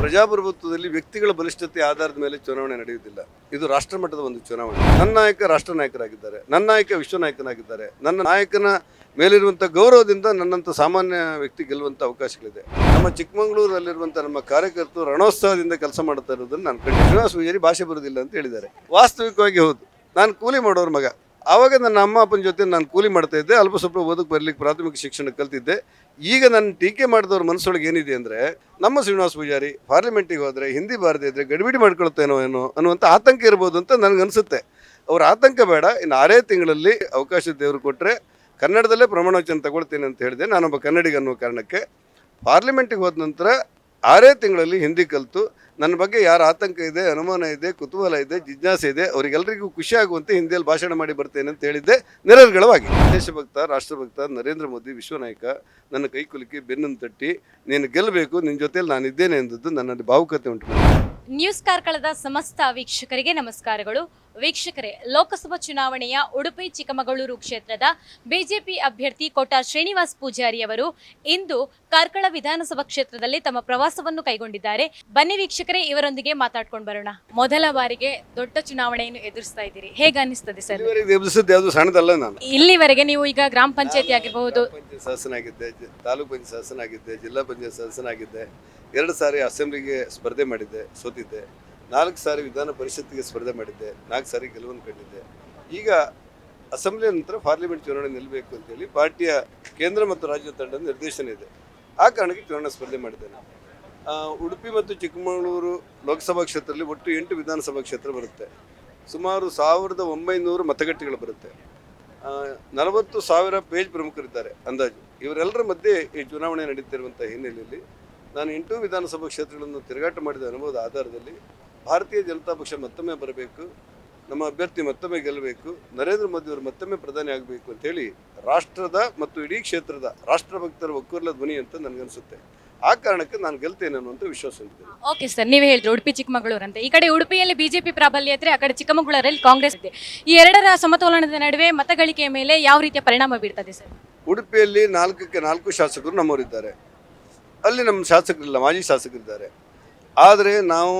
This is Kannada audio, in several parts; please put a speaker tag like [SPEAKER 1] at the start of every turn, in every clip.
[SPEAKER 1] ಪ್ರಜಾಪ್ರಭುತ್ವದಲ್ಲಿ ವ್ಯಕ್ತಿಗಳ ಬಲಿಷ್ಠತೆ ಆಧಾರದ ಮೇಲೆ ಚುನಾವಣೆ ನಡೆಯುವುದಿಲ್ಲ. ಇದು ರಾಷ್ಟ್ರ ಮಟ್ಟದ ಒಂದು ಚುನಾವಣೆ. ನನ್ನ ನಾಯಕ ರಾಷ್ಟ್ರ ನಾಯಕರಾಗಿದ್ದಾರೆ. ನನ್ನ ನಾಯಕ ವಿಶ್ವ ನಾಯಕನಾಗಿದ್ದಾರೆ. ನನ್ನ ನಾಯಕನ ಮೇಲಿರುವಂಥ ಗೌರವದಿಂದ ನನ್ನಂಥ ಸಾಮಾನ್ಯ ವ್ಯಕ್ತಿ ಗೆಲ್ಲುವಂಥ ಅವಕಾಶಗಳಿದೆ. ನಮ್ಮ ಚಿಕ್ಕಮಗಳೂರಲ್ಲಿರುವಂಥ ನಮ್ಮ ಕಾರ್ಯಕರ್ತರು ರಣೋತ್ಸವದಿಂದ ಕೆಲಸ ಮಾಡ್ತಾ ಇರೋದನ್ನು ನಾನು ಕಂಡು ಶ್ರೀನಿವಾಸ ಪೂಜಾರಿ ಭಾಷೆ ಬರೋದಿಲ್ಲ ಅಂತ ಹೇಳಿದ್ದಾರೆ. ವಾಸ್ತವಿಕವಾಗಿ ಹೌದು. ನಾನು ಕೂಲಿ ಮಾಡೋರ ಮಗ. ಆವಾಗ ನನ್ನ ಅಮ್ಮ ಅಪ್ಪನ ಜೊತೆ ನಾನು ಕೂಲಿ ಮಾಡ್ತಾ ಇದ್ದೆ. ಅಲ್ಪ ಸ್ವಲ್ಪ ಓದಕ್ಕೆ ಬರ್ಲಿಕ್ಕೆ ಪ್ರಾಥಮಿಕ ಶಿಕ್ಷಣ ಕಲ್ತಿದ್ದೆ. ಈಗ ನನ್ನ ಟೀಕೆ ಮಾಡಿದವ್ರ ಮನಸ್ಸೊಳಗೆ ಏನಿದೆ ಅಂದರೆ, ನಮ್ಮ ಶ್ರೀನಿವಾಸ ಪೂಜಾರಿ ಪಾರ್ಲಿಮೆಂಟಿಗೆ ಹೋದರೆ, ಹಿಂದಿ ಬಾರದೇ ಇದ್ರೆ ಗಡಿಬಿಡಿ ಮಾಡ್ಕೊಳ್ತೇನೋ ಏನೋ ಅನ್ನುವಂಥ ಆತಂಕ ಇರ್ಬೋದು ಅಂತ ನನಗನ್ಸುತ್ತೆ ಅವ್ರ ಆತಂಕ ಬೇಡ. ಇನ್ನು ಆರೇ ತಿಂಗಳಲ್ಲಿ ಅವಕಾಶ ದೇವರು ಕೊಟ್ಟರೆ ಕನ್ನಡದಲ್ಲೇ ಪ್ರಮಾಣ ವಚನ ತಗೊಳ್ತೇನೆ ಅಂತ ಹೇಳಿದೆ. ನಾನೊಬ್ಬ ಕನ್ನಡಿಗ ಅನ್ನೋ ಕಾರಣಕ್ಕೆ ಪಾರ್ಲಿಮೆಂಟಿಗೆ ಹೋದ ನಂತರ ಆರೇ ತಿಂಗಳಲ್ಲಿ ಹಿಂದಿ ಕಲಿತು, ನನ್ನ ಬಗ್ಗೆ ಯಾರು ಆತಂಕ ಇದೆ, ಅನುಮಾನ ಇದೆ, ಕುತೂಹಲ ಇದೆ, ಜಿಜ್ಞಾಸೆ ಇದೆ ಅವರಿಗೆಲ್ಲರಿಗೂ ಖುಷಿ ಆಗುವಂತೆ ಹಿಂದಿಯಲ್ಲಿ ಭಾಷಣ ಮಾಡಿ ಬರ್ತೇನೆ ಅಂತ ಹೇಳಿದ್ದೆ ನಿರರ್ಗಳವಾಗಿ ದೇಶಭಕ್ತ ರಾಷ್ಟ್ರಭಕ್ತ ನರೇಂದ್ರ ಮೋದಿ ವಿಶ್ವನಾಯಕ, ನನ್ನ ಕೈ ಕುಲುಕಿ ಬೆನ್ನನ್ನು ತಟ್ಟಿ, ನೀನು ಗೆಲ್ಲಬೇಕು ನಿನ್ನ ಜೊತೆಯಲ್ಲಿ ನಾನಿದ್ದೇನೆ ಎಂದದ್ದು ನನ್ನಲ್ಲಿ ಭಾವುಕತೆ ಉಂಟು.
[SPEAKER 2] ನ್ಯೂಸ್ ಕಾರ್ಕಳದ ಸಮಸ್ತ ವೀಕ್ಷಕರಿಗೆ ನಮಸ್ಕಾರಗಳು ವೀಕ್ಷಕರೇ ಲೋಕಸಭಾ ಚುನಾವಣೆಯ ಉಡುಪಿ ಚಿಕ್ಕಮಗಳೂರು ಕ್ಷೇತ್ರದ ಬಿಜೆಪಿ ಅಭ್ಯರ್ಥಿ ಕೋಟಾ ಶ್ರೀನಿವಾಸ್ ಪೂಜಾರಿ ಅವರು ಇಂದು ಕಾರ್ಕಳ ವಿಧಾನಸಭಾ ಕ್ಷೇತ್ರದಲ್ಲಿ ತಮ್ಮ ಪ್ರವಾಸವನ್ನು ಕೈಗೊಂಡಿದ್ದಾರೆ. ಬನ್ನಿ ವೀಕ್ಷಕರೇ ಇವರೊಂದಿಗೆ ಮಾತಾಡ್ಕೊಂಡು ಬರೋಣ. ಮೊದಲ ಬಾರಿಗೆ ದೊಡ್ಡ ಚುನಾವಣೆಯನ್ನು ಎದುರಿಸ್ತಾ ಇದ್ದೀರಿ. ಹೇಗೆ ಅನಿಸ್ತದೆ ಸರ್?
[SPEAKER 1] ಯಾವುದು ಸಣ್ಣದಲ್ಲ ನಾನು.
[SPEAKER 2] ಇಲ್ಲಿವರೆಗೆ ನೀವು ಈಗ ಗ್ರಾಮ ಪಂಚಾಯತಿ ಆಗಿರಬಹುದು.
[SPEAKER 1] ಪಂಚಾಯತ್ ಸದಸ್ಯನಾಗಿದ್ದೆ ಜ- ತಾಲೂಕು ಪಂಚಾಯತ್ ಸದಸ್ಯನಾಗಿದ್ದೆ ಜಿಲ್ಲಾ ಪಂಚಾಯತ್ ಸದಸ್ಯನಾಗಿದ್ದೆ ಎರಡು ಸಾರಿ ಅಸೆಂಬ್ಲಿಗೆ ಸ್ಪರ್ಧೆ ಮಾಡಿದ್ದೆ ಸೋತಿದ್ದೆ. ನಾಲ್ಕು ಸಾರಿ ವಿಧಾನ ಪರಿಷತ್ತಿಗೆ ಸ್ಪರ್ಧೆ ಮಾಡಿದ್ದೆ, ನಾಲ್ಕು ಸಾರಿ ಗೆಲುವನ್ನು ಕಂಡಿದ್ದೆ. ಈಗ ಅಸೆಂಬ್ಲಿ ನಂತರ ಪಾರ್ಲಿಮೆಂಟ್ ಚುನಾವಣೆ ನಿಲ್ಲಬೇಕು ಅಂತೇಳಿ ಪಾರ್ಟಿಯ ಕೇಂದ್ರ ಮತ್ತು ರಾಜ್ಯ ತಂಡದ ನಿರ್ದೇಶನ ಇದೆ. ಆ ಕಾರಣಕ್ಕೆ ಚುನಾವಣಾ ಸ್ಪರ್ಧೆ ಮಾಡಿದ್ದೇನೆ. ಉಡುಪಿ ಮತ್ತು ಚಿಕ್ಕಮಗಳೂರು ಲೋಕಸಭಾ ಕ್ಷೇತ್ರದಲ್ಲಿ ಒಟ್ಟು ಎಂಟು ವಿಧಾನಸಭಾ ಕ್ಷೇತ್ರ ಬರುತ್ತೆ. ಸುಮಾರು ಸಾವಿರದ ಒಂಬೈನೂರು ಮತಗಟ್ಟೆಗಳು ಬರುತ್ತೆ. ನಲವತ್ತು ಸಾವಿರ ಪೇಜ್ ಪ್ರಮುಖರಿದ್ದಾರೆ ಅಂದಾಜು. ಇವರೆಲ್ಲರ ಮಧ್ಯೆ ಈ ಚುನಾವಣೆ ನಡೀತಿರುವಂಥ ಹಿನ್ನೆಲೆಯಲ್ಲಿ ನಾನು ಎಂಟು ವಿಧಾನಸಭಾ ಕ್ಷೇತ್ರಗಳನ್ನು ತಿರುಗಾಟ ಮಾಡಿದ ಅನುಭವದ ಆಧಾರದಲ್ಲಿ ಭಾರತೀಯ ಜನತಾ ಪಕ್ಷ ಮತ್ತೊಮ್ಮೆ ಬರಬೇಕು ನಮ್ಮ ಅಭ್ಯರ್ಥಿ ಮತ್ತೊಮ್ಮೆ ಗೆಲ್ಲಬೇಕು ನರೇಂದ್ರ ಮೋದಿ ಅವರು ಮತ್ತೊಮ್ಮೆ ಪ್ರಧಾನಿ ಆಗಬೇಕು ಅಂತೇಳಿ ರಾಷ್ಟ್ರದ ಮತ್ತು ಇಡೀ ಕ್ಷೇತ್ರದ ರಾಷ್ಟ್ರಭಕ್ತರ ಒಕ್ಕೂರಲ ಧ್ವನಿ ಅಂತ ನನಗನ್ಸುತ್ತೆ. ಆ ಕಾರಣಕ್ಕೆ ನಾನು ಗೆಲ್ತೇನೆ ಅನ್ನುವಂಥ ವಿಶ್ವಾಸ ಹೊಂದಿದ್ದೇನೆ
[SPEAKER 2] ಓಕೆ ಸರ್ ನೀವೇ ಹೇಳಿದ್ರು ಉಡುಪಿ ಚಿಕ್ಕಮಗಳೂರು ಅಂತ ಈ ಕಡೆ ಉಡುಪಿಯಲ್ಲಿ ಬಿಜೆಪಿ ಪ್ರಾಬಲ್ಯ ಇದ್ರೆ ಆ ಕಡೆ ಚಿಕ್ಕಮಗಳೂರಲ್ಲಿ ಕಾಂಗ್ರೆಸ್ ಇದೆ. ಈ ಎರಡರ ಸಮತೋಲನದ ನಡುವೆ ಮತಗಳಿಕೆಯ ಮೇಲೆ ಯಾವ ರೀತಿಯ ಪರಿಣಾಮ ಬೀರ್ತದೆ ಸರ್?
[SPEAKER 1] ಉಡುಪಿಯಲ್ಲಿ ನಾಲ್ಕಕ್ಕೆ ನಾಲ್ಕು ಶಾಸಕರು ನಮ್ಮವರಿದ್ದಾರೆ. ಅಲ್ಲಿ ನಮ್ಮ ಶಾಸಕರಿಲ್ಲ ಮಾಜಿ ಶಾಸಕರಿದ್ದಾರೆ. ಆದರೆ ನಾವು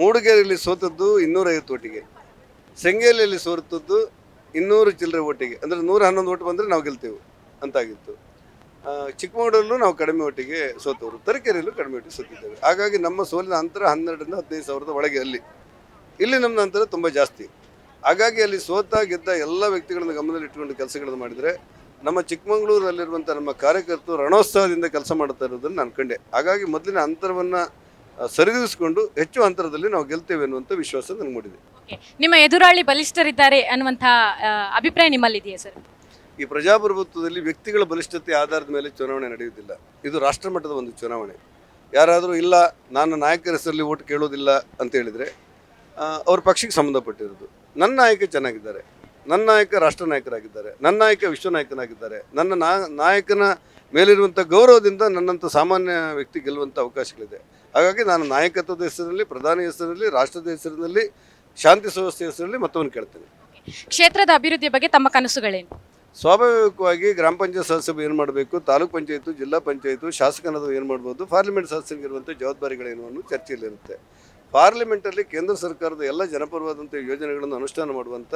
[SPEAKER 1] ಮೂಡಿಗೆರೆಯಲ್ಲಿ ಸೋತದ್ದು ಇನ್ನೂರೈವತ್ತು ಓಟಿಗೆ ಸೆಂಗೇಲಿಯಲ್ಲಿ ಸೋತದ್ದು ಇನ್ನೂರು ಚಿಲ್ಲರೆ ಓಟಿಗೆ ಅಂದರೆ ನೂರ ಹನ್ನೊಂದು ಓಟು ಬಂದರೆ ನಾವು ಗೆಲ್ತೇವೆ ಅಂತಾಗಿತ್ತು. ಚಿಕ್ಕಮಗಳೂರಲ್ಲೂ ನಾವು ಕಡಿಮೆ ಒಟ್ಟಿಗೆ ಸೋತವರು. ತರೀಕೆರೆಯಲ್ಲೂ ಕಡಿಮೆ ಒಟ್ಟಿಗೆ ಸೋತಿದ್ದೇವೆ. ಹಾಗಾಗಿ ನಮ್ಮ ಸೋಲಿನ ಅಂತರ ಹನ್ನೆರಡರಿಂದ ಹದಿನೈದು ಸಾವಿರದ ಒಳಗೆ ಅಲ್ಲಿ. ಇಲ್ಲಿ ನಮ್ಮ ಅಂತರ ತುಂಬ ಜಾಸ್ತಿ. ಹಾಗಾಗಿ ಅಲ್ಲಿ ಸೋತ ಗೆದ್ದ ಎಲ್ಲ ವ್ಯಕ್ತಿಗಳನ್ನು ಗಮನದಲ್ಲಿ ಇಟ್ಟುಕೊಂಡು ಕೆಲಸಗಳನ್ನು ಮಾಡಿದರೆ ನಮ್ಮ ಚಿಕ್ಕಮಗಳೂರಲ್ಲಿರುವಂಥ ನಮ್ಮ ಕಾರ್ಯಕರ್ತರು ರಣೋತ್ಸವದಿಂದ ಕೆಲಸ ಮಾಡ್ತಾ ಇರೋದನ್ನು ನಾನು ಕಂಡೆ. ಹಾಗಾಗಿ ಮೊದಲಿನ ಅಂತರವನ್ನು ಸರಿದೂಗಿಸಿಕೊಂಡು ಹೆಚ್ಚು ಅಂತರದಲ್ಲಿ ನಾವು ಗೆಲ್ತೇವೆ ಅನ್ನುವಂಥ ವಿಶ್ವಾಸ ನನಗೆ ಮೂಡಿದೆ.
[SPEAKER 2] ನಿಮ್ಮ ಎದುರಾಳಿ ಬಲಿಷ್ಠರಿದ್ದಾರೆ ಅನ್ನುವಂಥ ಅಭಿಪ್ರಾಯ ನಿಮ್ಮಲ್ಲಿದೆಯಾ ಸರ್?
[SPEAKER 1] ಈ ಪ್ರಜಾಪ್ರಭುತ್ವದಲ್ಲಿ ವ್ಯಕ್ತಿಗಳ ಬಲಿಷ್ಠತೆ ಆಧಾರದ ಮೇಲೆ ಚುನಾವಣೆ ನಡೆಯುವುದಿಲ್ಲ. ಇದು ರಾಷ್ಟ್ರ ಮಟ್ಟದ ಒಂದು ಚುನಾವಣೆ. ಯಾರಾದರೂ ಇಲ್ಲ ನಾನು ನಾಯಕರ ಹೆಸರಲ್ಲಿ ಓಟ್ ಕೇಳೋದಿಲ್ಲ ಅಂತ ಹೇಳಿದರೆ ಅವ್ರ ಪಕ್ಷಕ್ಕೆ ಸಂಬಂಧಪಟ್ಟಿರೋದು. ನನ್ನ ನಾಯಕ ಚೆನ್ನಾಗಿದ್ದಾರೆ. ನನ್ನ ನಾಯಕ ರಾಷ್ಟ್ರ ನಾಯಕರಾಗಿದ್ದಾರೆ. ನನ್ನ ನಾಯಕ ವಿಶ್ವ ನಾಯಕನಾಗಿದ್ದಾರೆ. ನನ್ನ ನಾ ನಾಯಕನ ಮೇಲಿರುವಂಥ ಗೌರವದಿಂದ ನನ್ನಂಥ ಸಾಮಾನ್ಯ ವ್ಯಕ್ತಿ ಗೆಲ್ಲುವಂಥ ಅವಕಾಶಗಳಿದೆ. ಹಾಗಾಗಿ ನಾನು ನಾಯಕತ್ವದ ಹೆಸರಿನಲ್ಲಿ ಪ್ರಧಾನಿ ಹೆಸರಿನಲ್ಲಿ ರಾಷ್ಟ್ರದ ಹೆಸರಿನಲ್ಲಿ ಶಾಂತಿ ಸುವ್ಯವಸ್ಥೆ ಹೆಸರಲ್ಲಿ ಮತ್ತವನ್ನು ಕೇಳ್ತೇನೆ.
[SPEAKER 2] ಕ್ಷೇತ್ರದ ಅಭಿವೃದ್ಧಿಯ ಬಗ್ಗೆ ತಮ್ಮ ಕನಸುಗಳೇನು?
[SPEAKER 1] ಸ್ವಾಭಾವಿಕವಾಗಿ ಗ್ರಾಮ ಪಂಚಾಯತ್ ಸದಸ್ಯರು ಏನು ಮಾಡಬೇಕು ತಾಲೂಕ್ ಪಂಚಾಯತು ಜಿಲ್ಲಾ ಪಂಚಾಯತು ಶಾಸಕನದು ಏನು ಮಾಡ್ಬೋದು ಪಾರ್ಲಿಮೆಂಟ್ ಸದಸ್ಯರಿಗಿರುವಂಥ ಜವಾಬ್ದಾರಿಗಳೇನು ಅನ್ನೋ ಚರ್ಚೆಯಲ್ಲಿರುತ್ತೆ ಪಾರ್ಲಿಮೆಂಟಲ್ಲಿ ಕೇಂದ್ರ ಸರ್ಕಾರದ ಎಲ್ಲ ಜನಪರವಾದಂಥ ಯೋಜನೆಗಳನ್ನು ಅನುಷ್ಠಾನ ಮಾಡುವಂಥ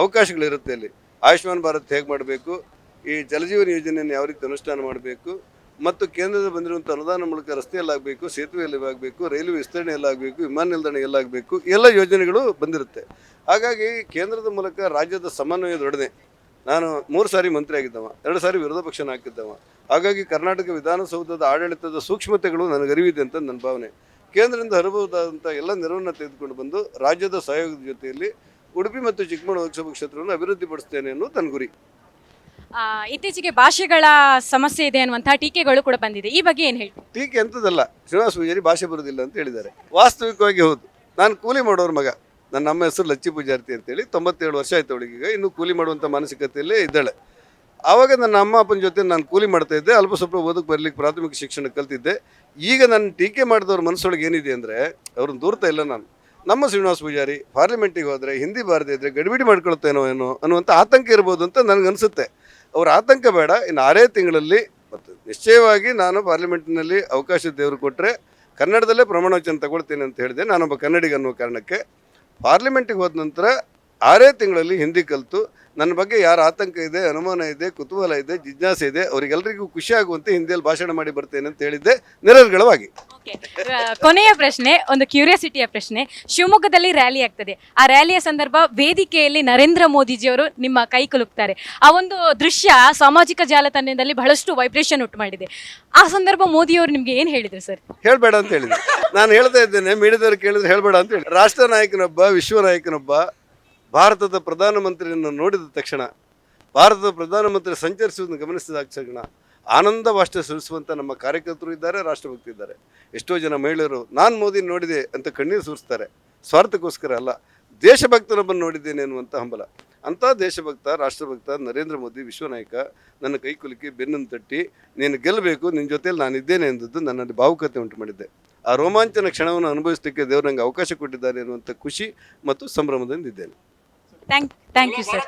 [SPEAKER 1] ಅವಕಾಶಗಳಿರುತ್ತೆ ಅಲ್ಲಿ. ಆಯುಷ್ಮಾನ್ ಭಾರತ್ ಹೇಗೆ ಮಾಡಬೇಕು ಈ ಜಲಜೀವನ ಯೋಜನೆಯನ್ನು ಯಾವ ರೀತಿ ಅನುಷ್ಠಾನ ಮಾಡಬೇಕು ಮತ್ತು ಕೇಂದ್ರದ ಬಂದಿರುವಂಥ ಅನುದಾನ ಮೂಲಕ ರಸ್ತೆಯಲ್ಲಾಗಬೇಕು ಸೇತುವೆಯಲ್ಲಿ ಆಗಬೇಕು ರೈಲ್ವೆ ವಿಸ್ತರಣೆ ಎಲ್ಲಾಗಬೇಕು, ವಿಮಾನ ನಿಲ್ದಾಣ ಎಲ್ಲಾಗಬೇಕು, ಎಲ್ಲ ಯೋಜನೆಗಳು ಬಂದಿರುತ್ತೆ. ಹಾಗಾಗಿ ಕೇಂದ್ರದ ಮೂಲಕ ರಾಜ್ಯದ ಸಮನ್ವಯದೊಡನೆ ನಾನು ಮೂರು ಸಾರಿ ಮಂತ್ರಿ ಆಗಿದ್ದವ, ಎರಡು ಸಾರಿ ವಿರೋಧ ಪಕ್ಷನ ಹಾಕಿದ್ದವ. ಹಾಗಾಗಿ ಕರ್ನಾಟಕ ವಿಧಾನಸೌಧದ ಆಡಳಿತದ ಸೂಕ್ಷ್ಮತೆಗಳು ನನಗೆ ಅರಿವಿದೆ ಅಂತ ನನ್ನ ಭಾವನೆ. ಕೇಂದ್ರದಿಂದ ಹರಬಹುದಾದಂಥ ಎಲ್ಲ ನೆರವನ್ನು ತೆಗೆದುಕೊಂಡು ಬಂದು ರಾಜ್ಯದ ಸಹಯೋಗದ ಜೊತೆಯಲ್ಲಿ ಉಡುಪಿ ಮತ್ತು ಚಿಕ್ಕಮಗಳೂರು ಲೋಕಸಭಾ ಕ್ಷೇತ್ರವನ್ನು ಅಭಿವೃದ್ಧಿಪಡಿಸ್ತೇನೆ ಅನ್ನೋದು ನನ್ನ ಗುರಿ.
[SPEAKER 2] ಇತ್ತೀಚೆಗೆ ಭಾಷೆಗಳ ಸಮಸ್ಯೆ ಇದೆ ಅನ್ನುವಂತಹ ಟೀಕೆಗಳು ಕೂಡ ಬಂದಿದೆ. ಈ ಬಗ್ಗೆ ಏನು ಹೇಳಿ
[SPEAKER 1] ಟೀಕೆ ಎಂಥದ್ದಲ್ಲ, ಶ್ರೀನಿವಾಸ ಪೂಜಾರಿ ಭಾಷೆ ಬರುವುದಿಲ್ಲ ಅಂತ ಹೇಳಿದ್ದಾರೆ. ವಾಸ್ತವಿಕವಾಗಿ ಹೌದು. ನಾನು ಕೂಲಿ ಮಾಡೋರ ಮಗ. ನನ್ನ ಅಮ್ಮ ಹೆಸರು ಲಚ್ಚಿ ಪೂಜಾರ್ತಿ ಅಂತೇಳಿ ತೊಂಬತ್ತೇಳು ವರ್ಷ ಆಯ್ತು ಅವಳಿಗೆ. ಈಗ ಇನ್ನು ಕೂಲಿ ಮಾಡುವಂಥ ಮಾನಸಿಕತೆಯಲ್ಲೇ ಇದ್ದಾಳೆ. ಆವಾಗ ನನ್ನ ಅಮ್ಮ ಅಪ್ಪನ ಜೊತೆ ನಾನು ಕೂಲಿ ಮಾಡ್ತಾ ಇದ್ದೆ, ಅಲ್ಪ ಸ್ವಲ್ಪ ಓದಕ್ಕೆ ಬರ್ಲಿಕ್ಕೆ ಪ್ರಾಥಮಿಕ ಶಿಕ್ಷಣ ಕಲ್ತಿದ್ದೆ. ಈಗ ನನ್ನ ಟೀಕೆ ಮಾಡಿದವ್ರ ಮನಸ್ಸೊಳಗೆ ಏನಿದೆ ಅಂದರೆ, ಅವ್ರನ್ನ ದೂರ್ತಾ ಇಲ್ಲ ನಾನು. ನಮ್ಮ ಶ್ರೀನಿವಾಸ ಪೂಜಾರಿ ಪಾರ್ಲಿಮೆಂಟಿಗೆ ಹೋದರೆ, ಹಿಂದಿ ಬಾರದೇ ಇದ್ದರೆ ಗಡಿಬಿಡಿ ಮಾಡ್ಕೊಳ್ತೇನೋ ಏನೋ ಅನ್ನುವಂಥ ಆತಂಕ ಇರ್ಬೋದು ಅಂತ ನನಗನ್ಸುತ್ತೆ. ಅವ್ರ ಆತಂಕ ಬೇಡ. ಇನ್ನು ಆರೇ ತಿಂಗಳಲ್ಲಿ ಮತ್ತು ನಿಶ್ಚಯವಾಗಿ ನಾನು ಪಾರ್ಲಿಮೆಂಟ್ನಲ್ಲಿ ಅವಕಾಶ ದೇವರು ಕೊಟ್ಟರೆ ಕನ್ನಡದಲ್ಲೇ ಪ್ರಮಾಣ ವಚನ ತಗೊಳ್ತೀನಿ ಅಂತ ಹೇಳಿದೆ. ನಾನೊಬ್ಬ ಕನ್ನಡಿಗ ಅನ್ನೋ ಕಾರಣಕ್ಕೆ ಪಾರ್ಲಿಮೆಂಟಿಗೆ ಹೋದ ನಂತರ ಆರೇ ತಿಂಗಳಲ್ಲಿ ಹಿಂದಿ ಕಲಿತು ನನ್ನ ಬಗ್ಗೆ ಯಾರ ಆತಂಕ ಇದೆ ಅನುಮಾನ ಇದೆ ಕುತೂಹಲ ಇದೆ ಜಿಜ್ಞಾಸೆ ಇದೆ ಅವರಿಗೆಲ್ಲರಿಗೂ ಖುಷಿ ಆಗುವಂತೆ ಹಿಂದಿಯಲ್ಲಿ ಭಾಷಣ ಮಾಡಿ ಬರ್ತೇನೆ ಅಂತ ಹೇಳಿದ್ದೆ ನಿರರ್ಗಳವಾಗಿ.
[SPEAKER 2] ಕೊನೆಯ ಪ್ರಶ್ನೆ ಒಂದು ಕ್ಯೂರಿಯಾಸಿಟಿಯ ಪ್ರಶ್ನೆ. ಶಿವಮೊಗ್ಗದಲ್ಲಿ ರ್ಯಾಲಿ ಆಗ್ತದೆ. ಆ ರ್ಯಾಲಿಯ ಸಂದರ್ಭ ವೇದಿಕೆಯಲ್ಲಿ ನರೇಂದ್ರ ಮೋದಿಜಿಯವರು ನಿಮ್ಮ ಕೈ ಕುಲುಕ್ತಾರೆ. ಆ ಒಂದು ದೃಶ್ಯ ಸಾಮಾಜಿಕ ಜಾಲತಾಣದಲ್ಲಿ ಬಹಳಷ್ಟು ವೈಬ್ರೇಷನ್ ಉಂಟು ಮಾಡಿದೆ. ಆ ಸಂದರ್ಭ ಮೋದಿಯವರು ನಿಮ್ಗೆ ಏನು ಹೇಳಿದ್ರು ಸರ್
[SPEAKER 1] ಹೇಳಬೇಡ ಅಂತ ಹೇಳಿದ್ರು. ನಾನು ಹೇಳ್ತಾ ಇದ್ದೇನೆ ಮೀಡಿಯಾದವ್ರು ಕೇಳಿದ್ರೆ ಹೇಳಬೇಡ ಅಂತ ಹೇಳಿ ರಾಷ್ಟ್ರ ನಾಯಕನೊಬ್ಬ ವಿಶ್ವ ನಾಯಕನೊಬ್ಬ ಭಾರತದ ಪ್ರಧಾನಮಂತ್ರಿಯನ್ನು ನೋಡಿದ ತಕ್ಷಣ, ಭಾರತದ ಪ್ರಧಾನಮಂತ್ರಿ ಸಂಚರಿಸುವುದನ್ನು ಗಮನಿಸಿದ ತಕ್ಷಣ ಆನಂದ ಭಾಷೆ ಸುರಿಸುವಂಥ ನಮ್ಮ ಕಾರ್ಯಕರ್ತರು ಇದ್ದಾರೆ, ರಾಷ್ಟ್ರಭಕ್ತಿ ಇದ್ದಾರೆ. ಎಷ್ಟೋ ಜನ ಮಹಿಳೆಯರು, ನಾನು ಮೋದಿ ನೋಡಿದೆ ಅಂತ ಕಣ್ಣೀರು ಸುರಿಸ್ತಾರೆ. ಸ್ವಾರ್ಥಕ್ಕೋಸ್ಕರ ಅಲ್ಲ ದೇಶಭಕ್ತರೊಬ್ಬನ್ನು ನೋಡಿದ್ದೇನೆ ಅನ್ನುವಂಥ ಹಂಬಲ. ಅಂಥ ದೇಶಭಕ್ತ, ರಾಷ್ಟ್ರಭಕ್ತ ನರೇಂದ್ರ ಮೋದಿ, ವಿಶ್ವನಾಯಕ, ನನ್ನ ಕೈ ಕುಲುಕಿ ಬೆನ್ನನ್ನು ತಟ್ಟಿ, ನೀನು ಗೆಲ್ಲಬೇಕು ನಿನ್ನ ಜೊತೆಯಲ್ಲಿ ನಾನಿದ್ದೇನೆ ಎಂದದ್ದು ನನ್ನಲ್ಲಿ ಭಾವುಕತೆ ಉಂಟು ಮಾಡಿದ್ದೆ. ಆ ರೋಮಾಂಚನ ಕ್ಷಣವನ್ನು ಅನುಭವಿಸಲಿಕ್ಕೆ ದೇವರು ನನಗೆ ಅವಕಾಶ ಕೊಟ್ಟಿದ್ದಾರೆ ಅನ್ನುವಂಥ ಖುಷಿ ಮತ್ತು ಸಂಭ್ರಮದಿಂದ ಇದ್ದೇನೆ.
[SPEAKER 2] Thank thank you sir